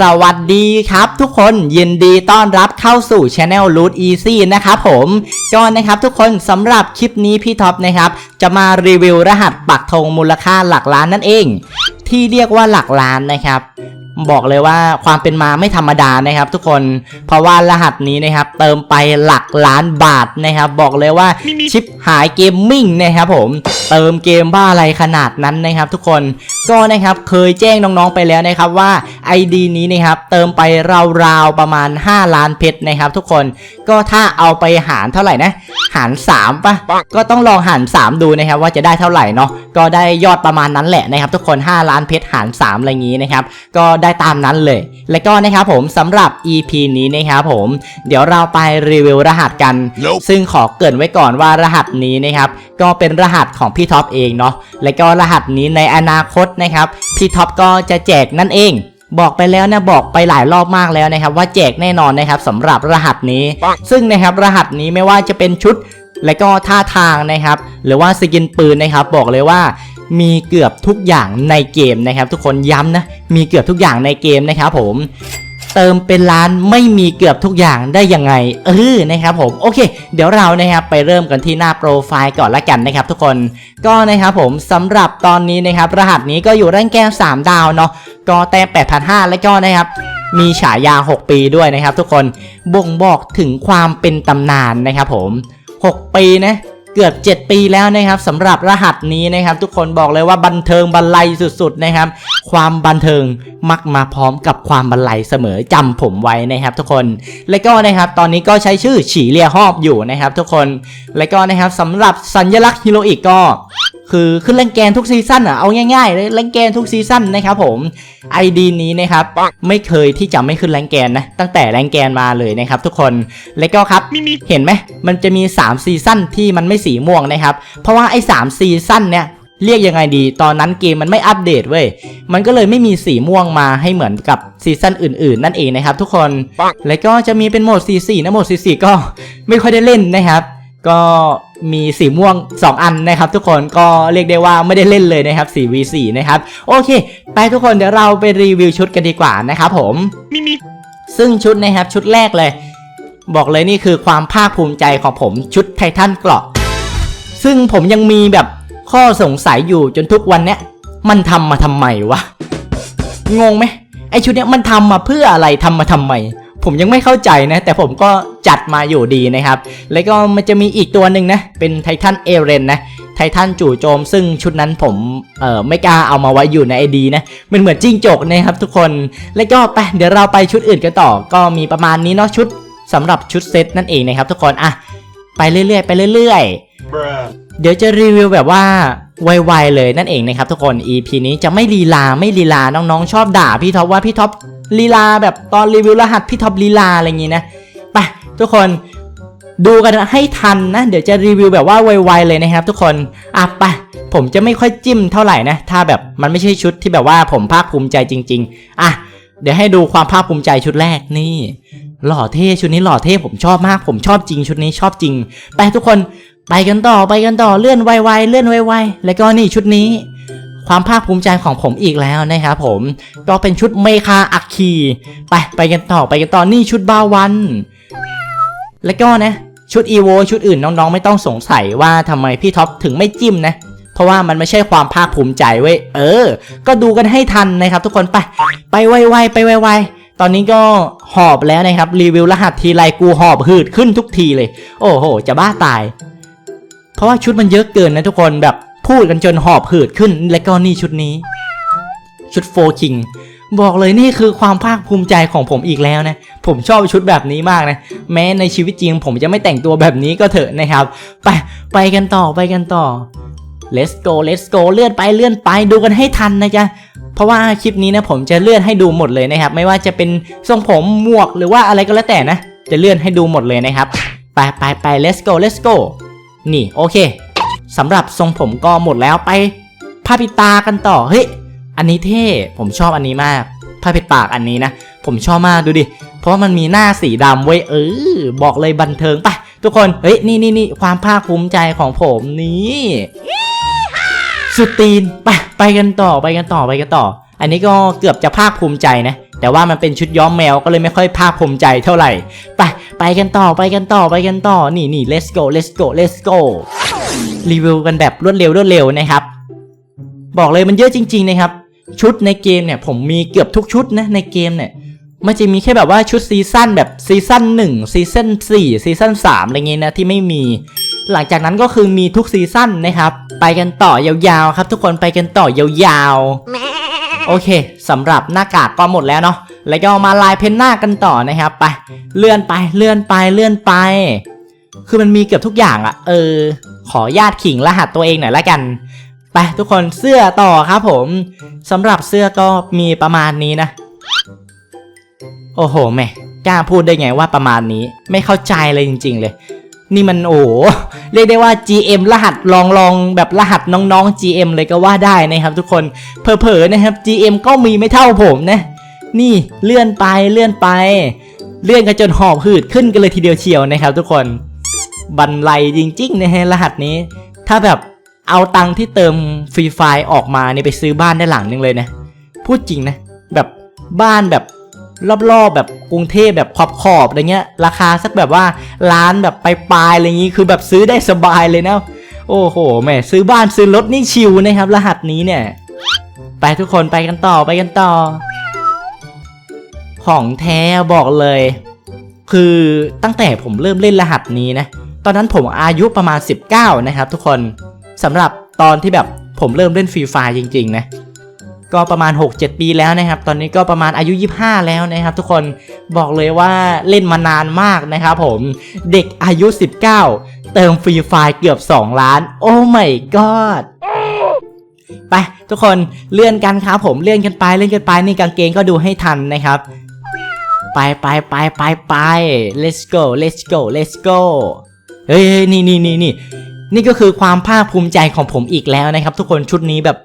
สวัสดีครับทุกคนยินดีต้อนรับเข้าสู่ Channel Root Easy นะครับผมก็นะครับทุกคนสำหรับคลิปนี้พี่ท็อปนะครับ จะมารีวิวรหัสปักธงมูลค่าหลักล้านนั่นเอง ที่เรียกว่าหลักล้านนะครับ บอกเลยว่าความเป็นมาไม่ธรรมดานะครับ ทุกคนเพราะว่ารหัสนี้นะครับ เติมไปหลักล้านบาทนะครับ บอกเลยว่าชิปหายเกมมิ่งนะครับผมเติมเกมบ้าอะไรขนาดนั้นนะครับ ทุกคนก็นะครับเคยแจ้งน้องๆไปแล้วนะครับว่า ID นี้นะครับเติมไปราวๆประมาณ 5 ล้านเพชรนะครับ ทุกคนก็ถ้าเอาไปหารเท่าไหร่นะ หาร3ปะก็ต้องลองหาร 3 ดูนะครับว่าจะได้เท่าไหร่เนาะ ก็ได้ยอดประมาณนั้นแหละนะครับทุกคน 5 ล้านเพชรหาร 3 อะไรอย่างนี้นะครับก็ได้ตามนั้นเลย และก็นะครับผมสำหรับ EP นี้นะครับผม เดี๋ยวเราไปรีวิวรหัสกัน Nope ซึ่งขอเกรินไว้ก่อนว่ารหัสนี้นะครับก็เป็นรหัสของพี่ท็อปเองเนาะและก็รหัสนี้ในอนาคตนะครับพี่ท็อปก็จะแจกนั่นเองบอกไปแล้วนะบอกไปหลายรอบมากแล้วนะครับ ว่าแจกแน่นอนนะครับสำหรับรหัสนี้ปังซึ่งนะครับรหัสนี้ไม่ว่าจะเป็นชุด และก็ท่าทางนะครับ หรือว่าสกินปืนนะครับ บอกเลยว่ามีเกือบทุกอย่างในเกมนะครับ ทุกคนย้ำนะ มีเกือบทุกอย่างในเกมนะครับผมเติมเป็นล้านไม่มีเกือบทุกอย่างได้ยังไงเออนะครับผมโอเค เดี๋ยวเรานะครับไปเริ่มกันที่หน้าโปรไฟล์ก่อนละกันนะครับทุกคนก็นะครับผมสำหรับตอนนี้นะครับรหัสนี้ก็อยู่ร่างแก้ว3ดาวเนาะก็แต้ม8,500 แล้วก็นะครับมีฉายา 6 ปีด้วยนะครับทุกคนบ่งบอกถึงความเป็นตำนานนะครับผม 6 ปีนะเกือบ 7 ปีแล้วนะครับสำหรับรหัสนี้นะครับ ทุกคนบอกเลยว่าบันเทิงบันไลสุดๆนะครับ ความบันเทิงมักมาพร้อมกับความบันไลเสมอจำผมไว้นะครับ ทุกคน และก็นะครับตอนนี้ก็ใช้ชื่อฉีเลียฮอบอยู่นะครับ ทุกคน และก็นะครับสำหรับสัญลักษณ์ฮีโรอีกก็คือขึ้นแรงแกนทุกซีซั่นอะเอาง่ายๆเลยแรงแกนทุกซีซั่นนะครับผม ID นี้นะครับไม่เคยที่จะไม่ขึ้นแรงแกนนะตั้งแต่แรงแกนมาเลยนะครับทุกคนและก็ครับเห็นไหมมันจะมี 3 ซีซั่นที่มันไม่สีม่วงนะครับ เพราะว่าไอ้3ซีซั่นเนี่ยเรียกยังไงดี ตอนนั้นเกมมันไม่อัปเดตเว้ย มันก็เลยไม่มีสีม่วงมาให้เหมือนกับซีซั่นอื่น ๆ นั่นเองนะครับทุกคน แล้วก็จะมีเป็นโหมด C4 นะโหมด C4 ก็ไม่ค่อยได้เล่นนะครับ ก็ มีสีม่วง 2 อันนะครับ ทุกคนก็เรียกได้ว่าไม่ได้เล่นเลยนะครับ 4v4 นะครับ โอเค ไปทุกคนเดี๋ยวเราไปรีวิวชุดกันดีกว่านะครับผมมีมีซึ่งชุดนะครับชุดแรกเลย บอกเลยนี่คือความภาคภูมิใจของผมชุดไททันเกราะ ซึ่งผมยังมีแบบข้อสงสัยอยู่จนทุกวันเนี้ยมันทำมาทำไมวะงงไหมไอชุดเนี้ยมันทำมาเพื่ออะไรทำมาทำไม ผมยังไม่เข้าใจนะ แต่ผมก็จัดมาอยู่ดีนะครับ แล้วก็มันจะมีอีกตัวหนึ่งนะ เป็นไททันเอเรนนะไททันจู่โจม ซึ่งชุดนั้นผมเอ่อไม่กล้าเอามาไว้อยู่ในไอดีนะมันเหมือนจิ้งจกนะครับทุกคนแล้วก็ไปเดี๋ยวเราไปชุดอื่นกันต่อ ก็มีประมาณนี้เนาะชุดสำหรับชุดเซตนั่นเองนะครับทุกคนอะไปเรื่อยๆไปเรื่อยๆ bruh เดี๋ยวจะรีวิวแบบว่าไวๆเลยนั่นเองนะครับทุกคน EP นี้จะไม่ลีลาไม่ลีลาน้องๆ ชอบด่าพี่ท็อปว่าพี่ท็อป ลีลาแบบตอนรีวิวรหัสพี่ท็อปลีลาอะไรอย่างงี้นะไปทุกคนดูกันให้ทันนะ เดี๋ยวจะรีวิวแบบว่าไวๆเลยนะครับ ทุกคนอะไปผมจะไม่ค่อยจิ้มเท่าไหร่นะ ถ้าแบบมันไม่ใช่ชุดที่แบบว่าผมภาคภูมิใจจริง ๆอะเดี๋ยวให้ดูความภาคภูมิใจชุดแรกนี่ หล่อเท่ชุดนี้หล่อเท่ผมชอบมาก ผมชอบจริงชุดนี้ชอบจริง ไปทุกคนไปกันต่อไปกันต่อเลื่อนไวๆเลื่อนไวๆแล้วก็นี่ชุดนี้ ความภาคภูมิใจของผมอีกแล้วนะครับผมก็เป็นชุดเมคาอัคคีไปไปกันต่อไปกันต่อนี่ชุดบาวัน แล้วก็นะชุดอีโวชุดอื่นน้องๆ ไม่ต้องสงสัยว่าทำไมพี่ท็อปถึงไม่จิ้มนะ เพราะว่ามันไม่ใช่ความภาคภูมิใจเว้ยเออ ก็ดูกันให้ทันนะครับ ทุกคนไป ไปไวๆไปไวๆตอนนี้ก็หอบแล้วนะครับ รีวิวรหัสทีไรกูหอบหืดขึ้นทุกทีเลย โอ้โห จะบ้าตาย เพราะว่าชุดมันเยอะเกินนะทุกคนแบบ พูดกันจนหอบหืดขึ้นและก็นี่ชุดนี้ ชุดโฟคิงบอกเลยนี่คือความภาคภูมิใจของผมอีกแล้วนะ ผมชอบชุดแบบนี้มากนะ แม้ในชีวิตจริงผมจะไม่แต่งตัวแบบนี้ก็เถอะนะครับ ไปไปกันต่อไปกันต่อ let's go let's go เลื่อนไปเลื่อนไปดูกันให้ทันนะจ๊ะ เพราะว่าคลิปนี้นะผมจะเลื่อนให้ดูหมดเลยนะครับ ไม่ว่าจะเป็นทรงผมหมวกหรือว่าอะไรก็แล้วแต่นะ จะเลื่อนให้ดูหมดเลยนะครับ ไปไปไป let's go let's go นี่โอเค สำหรับทรงผมก็หมดแล้วไปผ้าปิดตากันต่อเฮ้ยอันนี้เท่ผมชอบอันนี้มากผ้าปิดปากอันนี้นะ ผมชอบมากดูดิ เพราะมันมีหน้าสีดำเว้ยเออบอกเลยบันเทิงไปทุกคนเฮ้ยนี่นี่นี่ความภาคภูมิใจของผมนี่สุดตีนไปไปกันต่อไปกันต่อไปกันต่อ อันนี้ก็เกือบจะภาคภูมิใจนะแต่ว่ามันเป็นชุดย้อมแมวก็เลยไม่ค่อยภาคภูมิใจเท่าไหร่ ไปไปกันต่อไปกันต่อไปกันต่อนี่นี่ let's go let's go let's go รีวิวกันแบบรวดเร็วรวดเร็วนะครับ บอกเลยมันเยอะจริง ๆ นะครับ ชุดในเกมเนี่ย ผมมีเกือบทุกชุดนะในเกมเนี่ยมันจะมีแค่แบบว่าชุดซีซั่นแบบซีซั่น1ซีซั่น4ซีซั่น3อะไรเงี้ยนะที่ไม่มี หลังจากนั้นก็คือมีทุกซีซั่นนะครับ ไปกันต่อยาวๆครับ ทุกคนไปกันต่อยาวๆ โอเคสำหรับหน้ากากก็หมดแล้วเนาะแล้วก็มาลายเพ้นหน้ากันต่อนะครับไป เลื่อนไปเลื่อนไปเลื่อนไป คือมันมีเกือบทุกอย่างอะเออ ขอญาติขิงรหัสตัวเองหน่อยละกันไปทุกคนเสื้อต่อครับผมสำหรับเสื้อก็มีประมาณนี้นะ โอ้โหแม่กล้าพูดได้ไงว่าประมาณนี้ ไม่เข้าใจเลยจริง ๆ เลย นี่มันโอ้เรียกได้ว่า GM รหัสลองลองแบบรหัสน้องๆ GM เลยก็ว่าได้นะครับ ทุกคนเผลอๆนะครับ GM ก็มีไม่เท่าผมนะ นี่เลื่อนไปเลื่อนไป เลื่อนกันจนหอบหืดขึ้นกันเลยทีเดียวเชียวนะครับ ทุกคน บันไลจริงๆนะฮะรหัสนี้ ถ้าแบบเอาตังค์ที่เติมฟรีไฟล์ออกมาเนี่ยไปซื้อบ้านได้หลังนึงเลยนะ พูดจริงนะ แบบบ้านแบบรอบๆแบบกรุงเทพแบบขอบๆอะไรเงี้ย ราคาสักแบบว่าล้านแบบปลายๆอะไรอย่างงี้คือแบบซื้อได้สบายเลยนะ โอ้โหแม่ซื้อบ้านซื้อรถนี่ชิวนะครับ รหัสนี้เนี่ย ไปทุกคนไปกันต่อไปกันต่อ ของแท้บอกเลย คือตั้งแต่ผมเริ่มเล่นรหัสนี้นะ ตอนนั้นผมอายุประมาณ 19 นะครับทุกคนสำหรับตอนที่แบบผมเริ่มเล่นฟรีไฟจริงๆนะก็ประมาณ 6-7 ปีแล้วนะครับ ตอนนี้ก็ประมาณอายุ 25 แล้วนะครับทุกคนบอกเลยว่าเล่นมานานมากนะครับผมเด็กอายุ 19 เติมฟรีไฟเกือบ 2 ล้าน โอ้ my god ไปทุกคนเลื่อนกันครับผมเลื่อนกันไปเลื่อนกันไปนี่กางเกงก็ดูให้ทันนะครับ ไปไปไปไปไป let's go let's go let's go เฮ้ยนี่นี่นี่นี่นี่ก็คือความภาคภูมิใจของผมอีกแล้วนะครับ ทุกคนชุดนี้แบบ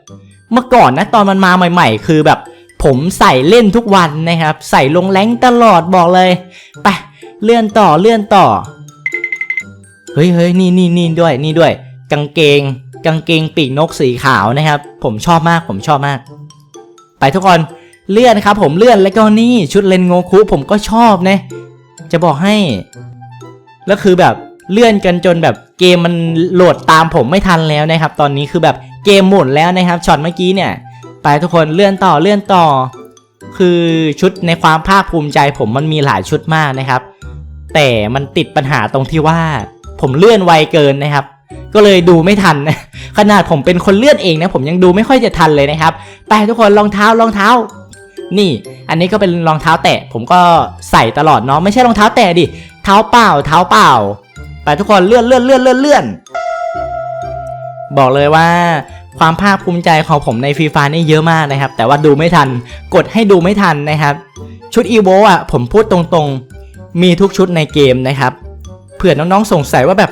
เมื่อก่อนนะตอนมันมาใหม่ ๆ คือแบบ ผมใส่เล่นทุกวันนะครับ ใส่ลงแรงตลอดบอกเลยไปเลื่อนต่อเลื่อนต่อเฮ้ยเฮ้ยนี่นี่นี่ด้วยนี่ด้วย กางเกง กางเกงปีกนกสีขาวนะครับ ผมชอบมากผมชอบมาก ไปทุกคนเลื่อนครับ ผมเลื่อนแล้วก็นี่ชุดเลนโงคุผมก็ชอบนะ จะบอกให้ แล้วคือแบบ เลื่อนกันจนแบบเกมมันโหลดตามผมไม่ทันแล้วนะครับ ตอนนี้คือแบบเกมหมดแล้วนะครับช็อตเมื่อกี้เนี่ย ไปทุกคนเลื่อนต่อเลื่อนต่อ คือชุดในความภาคภูมิใจผมมันมีหลายชุดมากนะครับ แต่มันติดปัญหาตรงที่ว่า ผมเลื่อนไวเกินนะครับ ก็เลยดูไม่ทันนะขนาดผมเป็นคนเลื่อนเองนะผมยังดูไม่ค่อยจะทันเลยนะครับ ไปทุกคนรองเท้ารองเท้านี่ อันนี้ก็เป็นรองเท้าแตะ ผมก็ใส่ตลอดเนาะ ไม่ใช่รองเท้าแตะดิ เท้าเปล่า เท้าเปล่าไป ทุกคนเลื่อนเลื่อนเลื่อนเลื่อนเลื่อนบอกเลยว่าความภาคภูมิใจของผมในฟรีไฟนี่เยอะมากนะครับ แต่ว่าดูไม่ทัน กดให้ดูไม่ทันนะครับ ชุดอีโวอะผมพูดตรงๆ มีทุกชุดในเกมนะครับ เผื่อน้องๆสงสัยว่าแบบ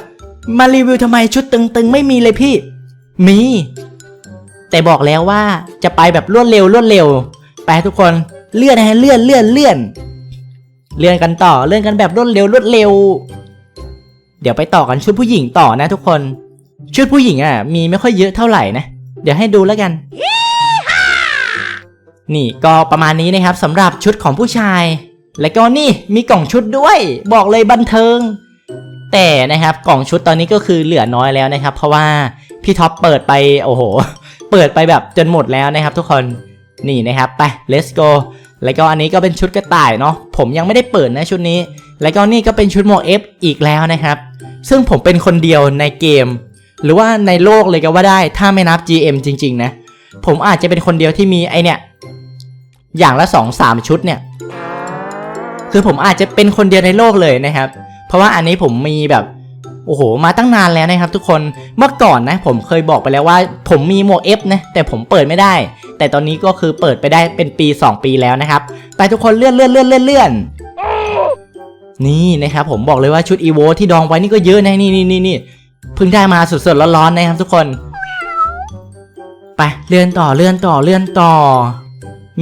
มารีวิวทำไมชุดตึงๆ ไม่มีเลยพี่ มี แต่บอกแล้วว่าจะไปแบบรวดเร็วรวดเร็ว ไปทุกคนเลื่อนนะฮะเลื่อนเลื่อนเลื่อนเลื่อนกันต่อเลื่อนกันแบบรวดเร็วรวดเร็ว เดี๋ยวไปต่อกันชุดผู้หญิงต่อนะทุกคน ชุดผู้หญิงอะมีไม่ค่อยเยอะเท่าไหร่นะ เดี๋ยวให้ดูแล้วกัน นี่ก็ประมาณนี้นะครับสำหรับชุดของผู้ชาย และก็นี่มีกล่องชุดด้วย บอกเลยบันเทิง แต่นะครับกล่องชุดตอนนี้ก็คือเหลือน้อยแล้วนะครับ เพราะว่าพี่ท็อปเปิดไปโอ้โห เปิดไปแบบจนหมดแล้วนะครับ ทุกคนนี่นะครับไป let's go แล้วก็อันนี้ก็เป็นชุดกระต่ายเนาะผมยังไม่ได้เปิดนะชุดนี้ แล้วก็นี่ก็เป็นชุดหมวก F อีกแล้วนะครับ ซึ่งผมเป็นคนเดียวในเกม หรือว่าในโลกเลยก็ว่าได้ถ้าไม่นับ GM จริง ๆ นะ ผมอาจจะเป็นคนเดียวที่มีไอเนี่ยอย่างละสองสามชุดเนี่ย คือผมอาจจะเป็นคนเดียวในโลกเลยนะครับ เพราะว่าอันนี้ผมมีแบบโอ้โห มาตั้งนานแล้วนะครับทุกคน เมื่อก่อนนะผมเคยบอกไปแล้วว่า ผมมีหมวก F นะ แต่ผมเปิดไม่ได้ แต่ตอนนี้ก็คือเปิดไปได้เป็นปี 2 ปีแล้วนะครับ ไปทุกคนเลื่อนเลื่อนเลื่อนเลื่อนเลื่อน นี่นะครับผมบอกเลยว่าชุดอีโวที่ดองไว้นี่ก็เยอะนะนี่นี่นี่นี่เพิ่งได้มาสดๆร้อนๆนะครับทุกคนไปเลื่อนต่อเลื่อนต่อเลื่อนต่อ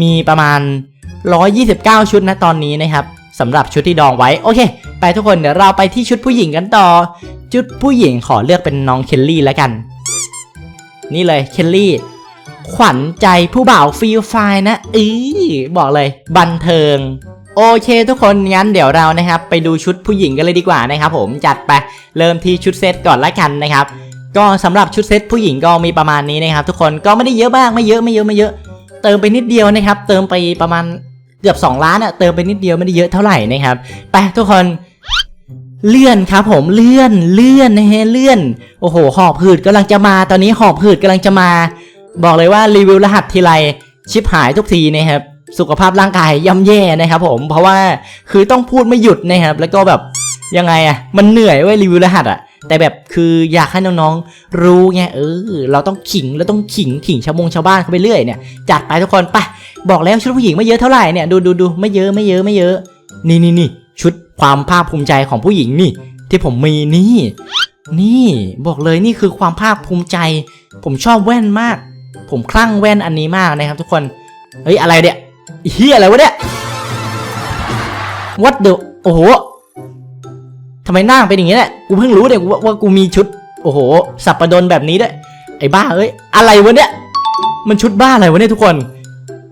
มีประมาณ 129 ชุดนะตอนนี้นะครับสำหรับชุดที่ดองไว้โอเค ไปทุกคนเดี๋ยวเราไปที่ชุดผู้หญิงกันต่อ ชุดผู้หญิงขอเลือกเป็นน้องเคลลี่แล้วกัน นี่เลยเคลลี่ขวัญใจผู้บ่าวฟรีไฟนะอีบอกเลย บันเทิง โอเคทุกคนงั้นเดี๋ยวเรานะครับไปดูชุดผู้หญิงกันเลยดีกว่านะครับผมจัดไปเริ่มที่ชุดเซตก่อนละกันนะครับก็สำหรับชุดเซตผู้หญิงก็มีประมาณนี้นะครับ ทุกคนก็ไม่ได้เยอะมากไม่เยอะไม่เยอะไม่เยอะ เติมไปนิดเดียวนะครับ เติมไปประมาณเกือบ 2 ล้านอะเติมไปนิดเดียวไม่ได้เยอะเท่าไหร่นะครับไปทุกคนเลื่อนครับผมเลื่อนเลื่อนนะฮะเลื่อน โอ้โหหอบหืดกำลังจะมาตอนนี้หอบหืดกำลังจะมา บอกเลยว่ารีวิวรหัสทีไรชิปหายทุกทีนะครับ สุขภาพร่างกายย่ำแย่นะครับผมเพราะว่าคือต้องพูดไม่หยุดนะครับแล้วก็แบบยังไงอะมันเหนื่อยเว้ยรีวิวรหัสอะแต่แบบคืออยากให้น้องๆรู้ไงเออเราต้องขิงเราต้องขิงขิงชาวมงชาวบ้านเขาไปเรื่อยเนี่ยจัดไปทุกคนไปบอกแล้วชุดผู้หญิงไม่เยอะเท่าไหร่เนี่ยดูดูดูไม่เยอะไม่เยอะไม่เยอะ นี่นี่นี่ชุดความภาคภูมิใจของผู้หญิงนี่ ที่ผมมีนี่ นี่บอกเลยนี่คือความภาคภูมิใจ ผมชอบแว่นมาก ผมคลั่งแว่นอันนี้มากนะครับทุกคนเฮ้ยอะไรเนี่ย เฮียอะไรวะเนี่ย what the โอ้โหทำไมหน้าเป็นอย่างนี้เนี่ยกูเพิ่งรู้เนี่ยว่าว่ากูมีชุด โอ้โห สับประดนแบบนี้ด้วย ไอ้บ้าเอ้ย อะไรวะเนี่ย มันชุดบ้าอะไรวะเนี่ยทุกคน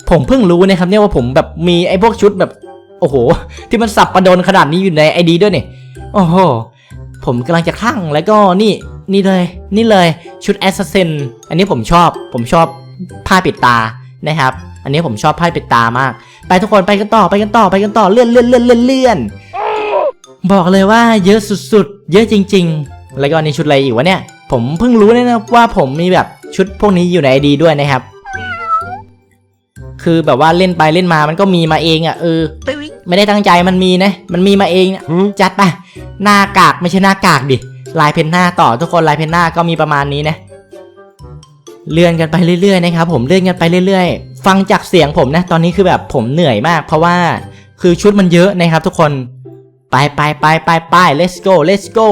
ผมเพิ่งรู้นะครับเนี่ยว่าผมแบบมีไอ้พวกชุดแบบ โอ้โห ที่มันสับประดนขนาดนี้อยู่ในไอดีด้วยเนี่ย โอ้โห ผมกำลังจะคลั่งแล้วก็นี่ นี่เลย นี่เลยชุดแอสซัสซินอันนี้ผมชอบ ผมชอบผ้าปิดตานะครับ อันนี้ผมชอบผ้าปิดตามาก ไปทุกคนไปกันต่อไปกันต่อไปกันต่อเลื่อนเลื่อนเลื่อนเลื่อนเลื่อนบอกเลยว่าเยอะสุดๆ เยอะจริง ๆ แล้วก็อันนี้ชุดอะไรอีกวะเนี่ย ผมเพิ่งรู้เนี่ยนะว่าผมมีแบบชุดพวกนี้อยู่ในไอดีด้วยนะครับ คือแบบว่าเล่นไปเล่นมามันก็มีมาเองอะเออไม่ได้ตั้งใจมันมีนะ มันมีมาเองเนี่ยจัดไปหน้ากากไม่ใช่หน้ากากดิลายเพนหน้าต่อทุกคนลายเพนหน้าก็มีประมาณนี้นะเลื่อนกันไปเรื่อยๆนะครับผมเลื่อนกันไปเรื่อยๆ ฟังจากเสียงผมนะ ตอนนี้คือแบบผมเหนื่อยมาก เพราะว่าคือชุดมันเยอะนะครับทุกคน ไปไปไปไปไป let's go let's go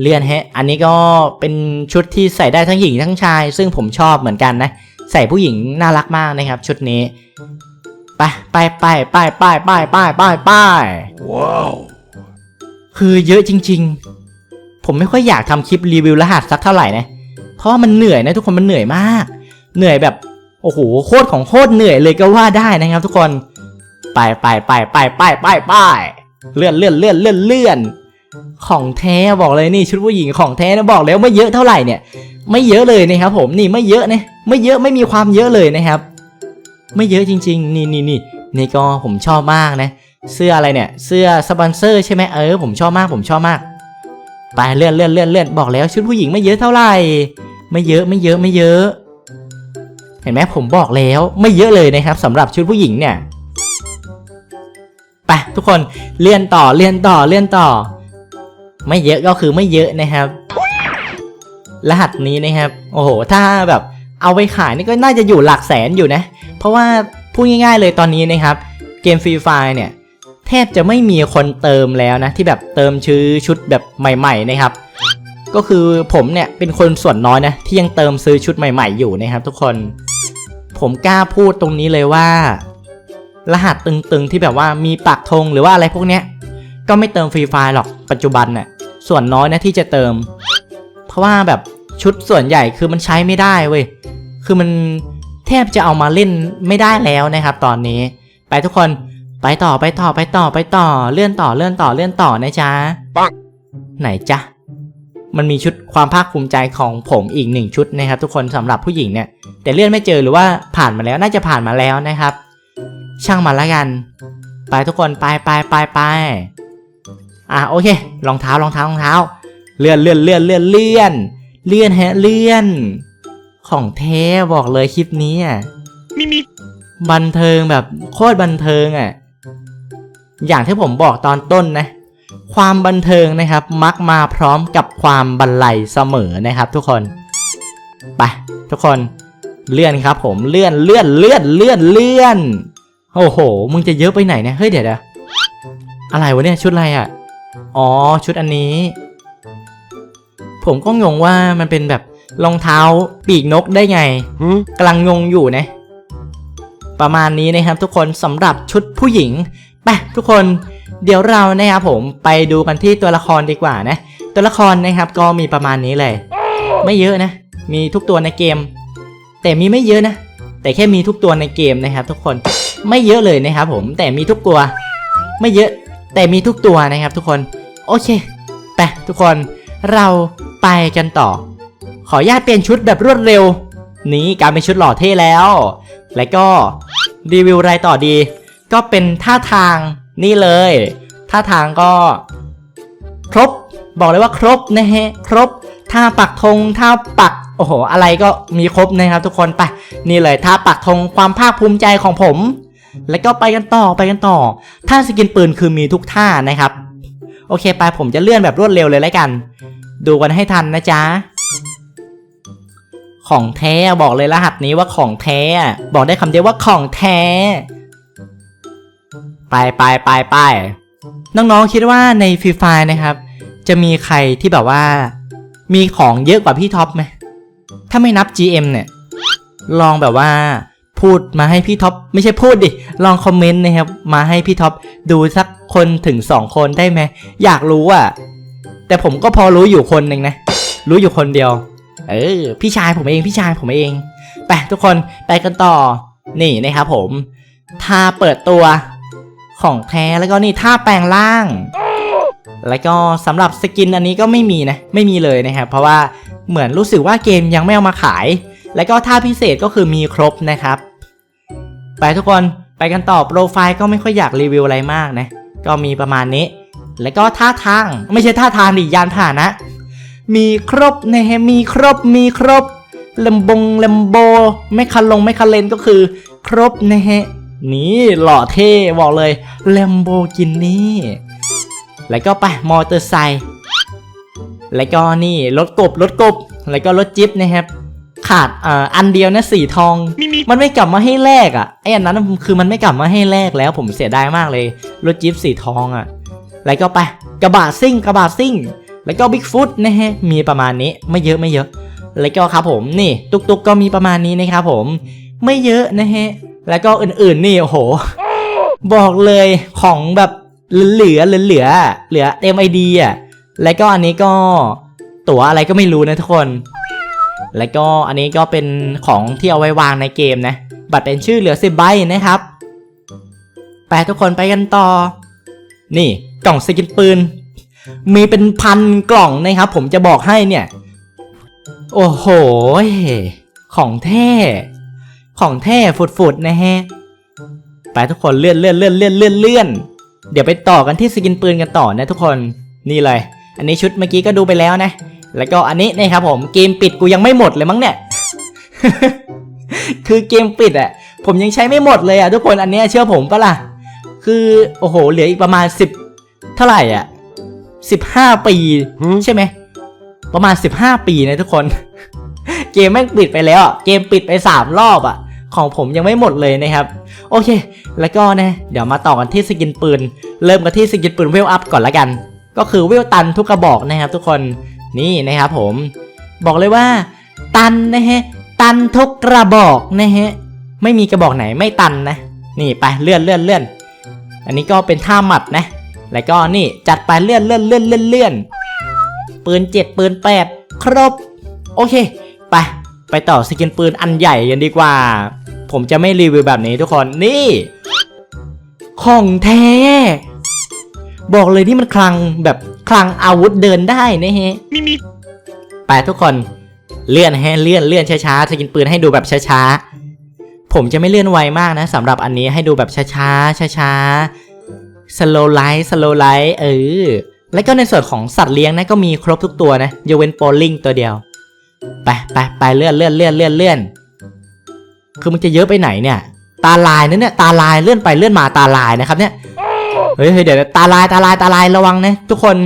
เลื่อนฮะ อันนี้ก็เป็นชุดที่ใส่ได้ทั้งหญิงทั้งชาย ซึ่งผมชอบเหมือนกันนะ ใส่ผู้หญิงน่ารักมากนะครับ ชุดนี้ ไปไปไปไปไปไปไปไปไป Wow. คือเยอะจริง ๆ ผมไม่ค่อยอยากทำคลิปรีวิวรหัสสักเท่าไหร่นะ เพราะว่ามันเหนื่อยนะทุกคนมันเหนื่อยมาก เหนื่อยแบบ โอ้โหโคตรของโคตรเหนื่อยเลยก็ว่าได้นะครับทุกคนไปไปไปไปไปไปไปเลื่อนเลื่อนเลื่อนเลื่อนเลื่อนของแท้บอกเลยนี่ชุดผู้หญิงของแท้นะบอกแล้วไม่เยอะเท่าไหร่เนี่ย ไม่เยอะเลยนะครับผมนี่ไม่เยอะนะไม่เยอะไม่มีความเยอะเลยนะครับ ไม่เยอะจริง ๆ นี่นี่นี่นี่ก็ผมชอบมากนะ เสื้ออะไรเนี่ย เสื้อสปอนเซอร์ใช่ไหมเออผมชอบมากผมชอบมากไปเลื่อนเลื่อนเลื่อนเลื่อนบอกแล้วชุดผู้หญิงไม่เยอะเท่าไหร่ ไม่เยอะไม่เยอะไม่เยอะ เห็นไหมผมบอกแล้วไม่เยอะเลยนะครับสำหรับชุดผู้หญิงเนี่ยไปทุกคนเลื่อนต่อเลื่อนต่อเลื่อนต่อ ไม่เยอะก็คือไม่เยอะนะครับ รหัสนี้นะครับ โอ้โห ถ้าแบบเอาไปขายนี่ก็น่าจะอยู่หลักแสนอยู่นะ เพราะว่าพูดง่าย ๆ เลยตอนนี้นะครับ เกมฟรีไฟเนี่ยแทบจะไม่มีคนเติมแล้วนะ ที่แบบเติมชื่อชุดแบบใหม่ ๆ นะครับ ก็คือผมเนี่ยเป็นคนส่วนน้อยนะที่ยังเติมซื้อชุดใหม่ ๆ อยู่นะครับ ทุกคน ผมกล้าพูดตรงนี้เลยว่า รหัสตึงๆที่แบบว่ามีปักธงหรือว่าอะไรพวกเนี้ย ก็ไม่เติมฟรีไฟหรอกปัจจุบันน่ะส่วนน้อยนะที่จะเติม เพราะว่าแบบชุดส่วนใหญ่คือมันใช้ไม่ได้เว้ยคือมันแทบจะเอามาเล่นไม่ได้แล้วนะครับ ตอนนี้ ไปทุกคนไปต่อไปต่อไปต่อไปต่อเลื่อนต่อเลื่อนต่อเลื่อนต่อนะจ๊ะปังไหนจ๊ะ มันมีชุดความภาคภูมิใจของผมอีกหนึ่งชุดนะครับ ทุกคนสำหรับผู้หญิงเนี่ยแต่เลื่อนไม่เจอหรือว่าผ่านมาแล้วน่าจะผ่านมาแล้วนะครับ ช่างมันละกัน ไปทุกคนไปไปไปไปอะโอเครองเท้ารองเท้ารองเท้า เลื่อนเลื่อนเลื่อนเลื่อนเลื่อนเลื่อนฮะเลื่อน ของแท้บอกเลยคลิปนี้อะ Mimi. บันเทิงแบบโคตรบันเทิงอะอย่างที่ผมบอกตอนต้นนะ ความบันเทิงนะครับ มักมาพร้อมกับความบันไลเสมอนะครับ ทุกคนไปทุกคนเลื่อนครับ ผมเลื่อนเลื่อนเลื่อนเลื่อนเลื่อนโอ้โห มึงจะเยอะไปไหนเนี่ยเฮ้ยเดี๋ยวเดี๋ยวอะไรวะเนี่ยชุดอะไรอะอ๋อชุดอันนี้ ผมก็งงว่ามันเป็นแบบรองเท้าปีกนกได้ไง Hmm? กำลังงงอยู่นะ ประมาณนี้นะครับ ทุกคนสำหรับชุดผู้หญิงไปทุกคน เดี๋ยวเรานะครับผมไปดูกันที่ตัวละครดีกว่านะ ตัวละครนะครับก็มีประมาณนี้เลย ไม่เยอะนะ มีทุกตัวในเกม แต่มีไม่เยอะนะ แต่แค่มีทุกตัวในเกมนะครับ ทุกคนไม่เยอะเลยนะครับผมแต่มีทุกตัว ไม่เยอะแต่มีทุกตัวนะครับ ทุกคนโอเคไปทุกคนเราไปกันต่อ ขออนุญาตเปลี่ยนชุดแบบรวดเร็ว นี้การเป็นชุดหล่อเท่แล้ว แล้วก็รีวิวอะไรต่อดี ก็เป็นท่าทาง นี่เลยท่าทางก็ ครบ บอกเลยว่าครบนะฮะ ครบท่าปักธงท่าปักโอ้โห อะไรก็มีครบนะครับทุกคนไป นี่เลยท่าปักธงความภาคภูมิใจของผม แล้วก็ไปกันต่อไปกันต่อ ท่าสกินปืนคือมีทุกท่านะครับ โอเคไปผมจะเลื่อนแบบรวดเร็วเลยแล้วกัน ดูกันให้ทันนะจ๊ะของแท้บอกเลยรหัสนี้ว่าของแท้ บอกได้คำเดียวว่าของแท้ ไปไปไปไปน้องๆคิดว่าในฟรีไฟนะครับ จะมีใครที่แบบว่า มีของเยอะกว่าพี่ท็อปไหมถ้าไม่นับ GM เนี่ย ลองแบบว่าพูดมาให้พี่ท็อปไม่ใช่พูดดิ ลองคอมเมนต์นะครับ มาให้พี่ท็อปดูสักคนถึงสองคนได้ไหม อยากรู้อะ แต่ผมก็พอรู้อยู่คนหนึ่งนะ รู้อยู่คนเดียว เออพี่ชายผมเองพี่ชายผมเอง ไปทุกคนไปกันต่อ นี่นะครับผมท่าเปิดตัว ของแท้แล้วก็นี่ท่าแปลงร่าง แล้วก็สำหรับสกินอันนี้ก็ไม่มีนะ ไม่มีเลยนะครับ เพราะว่าเหมือนรู้สึกว่าเกมยังไม่เอามาขาย แล้วก็ท่าพิเศษก็คือมีครบนะครับ ไปทุกคนไปกันต่อโปรไฟล์ก็ไม่ค่อยอยากรีวิวอะไรมากนะ ก็มีประมาณนี้ แล้วก็ท่าทางไม่ใช่ท่าทางดิยานผ่านนะมีครบนะฮะมีครบมีครบลมบงลมโบไม่คันลงไม่คันเลนก็คือ ครบนะฮะ นี่หล่อเท่บอกเลยลมโบกินนี่แล้วก็ไปมอเตอร์ไซค์แล้วก็นี่รถกบรถกบ แล้วก็รถจิ๊บนะครับ ขาดเอ่ออันเดียวนะสีทองมีมีมันไม่กลับมาให้แลกอะไอ้อันนั้นคือมันไม่กลับมาให้แลกแล้วผมเสียดายมากเลยรถจิ๊บสีทองอะ แล้วก็ไปกระบะซิ่งกระบะซิ่ง แล้วก็บิ๊กฟุตนะฮะมีประมาณนี้ไม่เยอะไม่เยอะ แล้วก็ครับผมนี่ ตุกตุกก็มีประมาณนี้นะครับผม ไม่เยอะนะฮะ แล้วก็อื่นๆนี่โอ้โห บอกเลยของแบบเหลือเหลือเหลือเหลือเต็มไอดีอะแล้วก็อันนี้ก็ตั๋วอะไรก็ไม่รู้นะทุกคน แล้วก็อันนี้ก็เป็นของที่เอาไว้วางในเกมนะ บัตรเป็นชื่อเหลือสิบใบนะครับไปทุกคนไปกันต่อ นี่กล่องสกินปืน มีเป็นพันกล่องนะครับ ผมจะบอกให้เนี่ย โอ้โห ของแท้ ของแท้ฝุดๆนะฮะ ไปทุกคนเลื่อนเลื่อนเลื่อนเลื่อนเลื่อนเลื่อนเดี๋ยวไปต่อกันที่สกินปืนกันต่อนะทุกคนนี่เลย อันนี้ชุดเมื่อกี้ก็ดูไปแล้วนะ แล้วก็อันนี้นะครับผมเกมปิดกูยังไม่หมดเลยมั้งเนี่ย คือเกมปิดอะ ผมยังใช้ไม่หมดเลยอะทุกคนอันนี้เชื่อผมปะล่ะ คือโอ้โห เหลืออีกประมาณสิบเท่าไหร่อะสิบห้าปีใช่ไหมประมาณสิบห้าปีนะทุกคน เกมแม่งปิดไปแล้วอะเกมปิดไปสามรอบอะ ของผมยังไม่หมดเลยนะครับ โอเค แล้วก็นะ เดี๋ยวมาต่อกันที่สกินปืน เริ่มกันที่สกินปืนเวลอัพก่อนละกัน ก็คือเวลตันทุกกระบอกนะครับทุกคน นี่นะครับผม บอกเลยว่า ตันนะฮะ ตันทุกกระบอกนะฮะ ไม่มีกระบอกไหนไม่ตันนะ นี่ไปเลื่อนเลื่อนเลื่อน อันนี้ก็เป็นท่าหมัดนะ แล้วก็นี่จัดไปเลื่อนเลื่อนเลื่อนเลื่อนเลื่อน ปืนเจ็ดปืนแปดครบ โอเค ไป ไปต่อสกินปืนอันใหญ่กันดีกว่า ผมจะไม่รีวิวแบบนี้ทุกคนนี่ ของแท้ บอกเลยที่มันคลังแบบคลังอาวุธเดินได้นะฮะมีมีไปทุกคนเลื่อนให้เลื่อนเลื่อนช้าๆสกินปืนให้ดูแบบช้าๆ ผมจะไม่เลื่อนไวมากนะสำหรับอันนี้ให้ดูแบบช้าๆช้าๆ slow light slow light เออแล้วก็ในส่วนของสัตว์เลี้ยงนะก็มีครบทุกตัวนะยกเว้นโปลิงตัวเดียว ไปไปไปเลื่อนเลื่อนเลื่อนเลื่อนเลื่อน คือมันจะเยอะไปไหนเนี่ย ตาลายนะเนี่ยตาลายเลื่อนไปเลื่อนมาตาลายนะครับเนี่ยเฮ้ยเดี๋ยวตาลายตาลายตาลายระวังนะทุกคน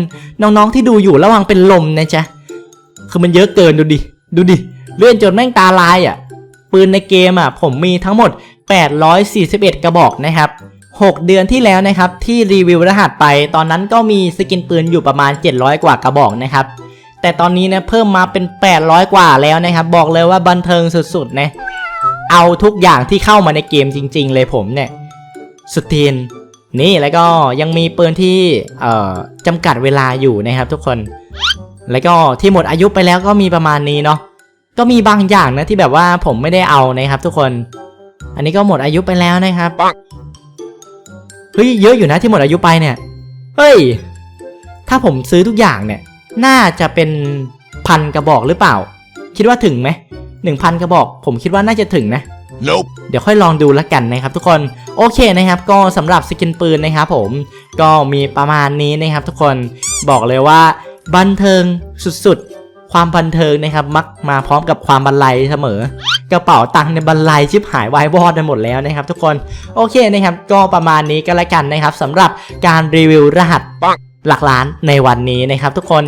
น้องๆที่ดูอยู่ระวังเป็นลมนะจ๊ะคือมันเยอะเกินดูดิดูดิเลื่อนจนแม่งตาลายอะปืนในเกมอะผมมีทั้งหมด 841 กระบอกนะครับ 6 เดือนที่แล้วนะครับที่รีวิวรหัสไปตอนนั้นก็มีสกินปืนอยู่ประมาณ 700 กว่ากระบอกนะครับแต่ตอนนี้นะเพิ่มมาเป็น 800 กว่าแล้วนะครับ บอกเลยว่าบันเทิงสุดๆนะ เอาทุกอย่างที่เข้ามาในเกมจริง ๆ เลยผมเนี่ยสุดทีนนี่แล้วก็ยังมีปืนที่เอ่อจำกัดเวลาอยู่นะครับ ทุกคน แล้วก็ที่หมดอายุไปแล้วก็มีประมาณนี้เนาะก็มีบางอย่างนะที่แบบว่าผมไม่ได้เอานะครับ ทุกคน อันนี้ก็หมดอายุไปแล้วนะครับเฮ้ยเยอะอยู่นะที่หมดอายุไปเนี่ยเฮ้ยถ้าผมซื้อทุกอย่างเนี่ย น่าจะเป็นพันกระบอกหรือเปล่า คิดว่าถึงไหม หนึ่งพันกระบอก ผมคิดว่าน่าจะถึงนะ Nope. เดี๋ยวค่อยลองดูแล้วกันนะครับทุกคนโอเคนะครับ ก็สำหรับสกินปืนนะครับผมก็มีประมาณนี้นะครับ ทุกคนบอกเลยว่า บันเทิงสุดๆ ความบันเทิงนะครับ มักมาพร้อมกับความบันไลเสมอ กระเป๋าตังค์ในยบันไลชิบหายวายวอดไปหมดแล้วนะครับ ทุกคนโอเคนะครับ ก็ประมาณนี้ก็แล้วกันนะครับสำหรับการรีวิวรหัสปัง หลักล้านในวันนี้นะครับทุกคน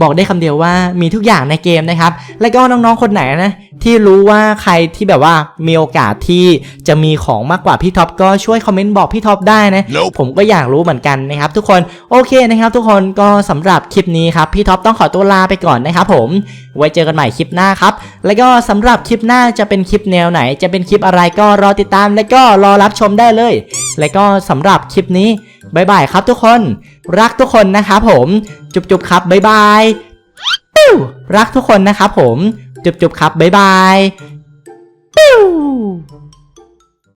บอกได้คำเดียวว่ามีทุกอย่างในเกมนะครับ และก็น้องๆคนไหนนะที่รู้ว่าใครที่แบบว่ามีโอกาสที่จะมีของมากกว่าพี่ท็อปก็ช่วยคอมเมนต์บอกพี่ท็อปได้นะ Nope. ผมก็อยากรู้เหมือนกันนะครับ ทุกคนโอเคนะครับ ทุกคนก็สำหรับคลิปนี้ครับพี่ท็อปต้องขอตัวลาไปก่อนนะครับผมไว้เจอกันใหม่คลิปหน้าครับแล้วก็สำหรับคลิปหน้าจะเป็นคลิปแนวไหน จะเป็นคลิปอะไรก็รอติดตาม และก็รอรับชมได้เลย และก็สำหรับคลิปนี้ บายบายครับทุกคน รักทุกคนนะครับผม จุบๆครับบายบายปิ้วรักทุกคนนะครับผม จุบๆครับบายบายปิ้ว